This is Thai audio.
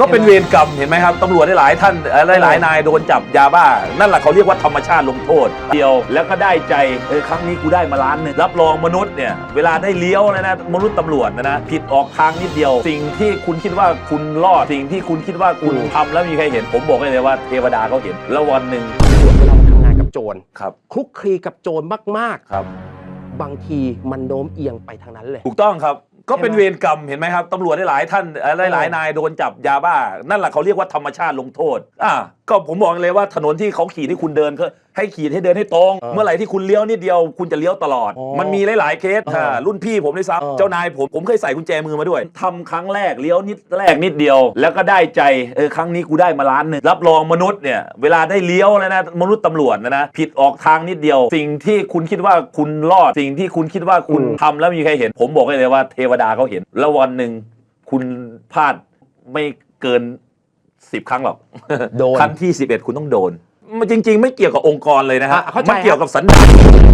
ก็เป็นเวรกรรมเห็นไหมครับตำรวจหลายๆท่านเอ่อหลายๆนายโดนจับยาบ้า นั่นแหละเขาเรียกว่าธรรมชาติลงโทษ เดียวแล้วก็ได้ใจเออครั้งนี้กูได้มาล้านหนึงรับรองมนุษย์เนี่ยเวลาได้เลี้ยวนะนะมนุษย์ตำรวจนะนะผิดออกทางนิดเดียว สิ่งที่คุณคิดว่าคุณรอดสิ่งที่คุณคิดว่าคุณทำแล้วมีใครเห็นผมบอกเลยว่าเทวดาเขาเห็นแล้ววันหนึ่งตำรวจเวลามาทำงานกับโจรครับคลุกคลีกับโจรมากครับๆบางทีมันโน้มเอียงไปทางนั้นเลย ถูกต้องครับ ก็เป็นใช่ไหมเวรกรรมเห็นไหมครับตำรวจหลายๆท่านเอ่อหลายๆนายโดนจับยาบ้า นั่นแหละเขาเรียกว่าธรรมชาติลงโทษอ่า ก็ผมบอกเลยว่าถนนที่เขาขีดให้คุณเดินก็ให้ขีดให้เดินให้ตรงเออเมื่อไหร่ที่คุณเลี้ยวนิดเดียวคุณจะเลี้ยวตลอดอ๋อมันมีหลาย ๆ เคสเออค่ะรุ่นพี่ผมด้วยเออซ้ำเจ้านายผมผมเคยใส่กุญแจมือมาด้วยทำครั้งแรกเลี้ยวนิดแรกนิดเดียว แล้วก็ได้ใจเออครั้งนี้กูได้มาล้านหนึ่งรับรองมนุษย์เนี่ยเวลาได้เลี้ยวนะนะมนุษย์ตำรวจนะนะผิดออกทางนิดเดียว สิ่งที่คุณคิดว่าคุณรอดสิ่งที่คุณคิดว่าคุณอืมทำแล้วมีใครเห็น ผมบอกเลยว่าเทวดาเขาเห็น แล้ววันหนึ่งคุณพลาดไม่เกิน สิบครั้งหรอกโดน ครั้งที่11คุณต้องโดน มันจริง ๆ ไม่เกี่ยวกับองค์กรเลยนะฮะอะเข้าใจ มันเกี่ยวครับกับสันดาน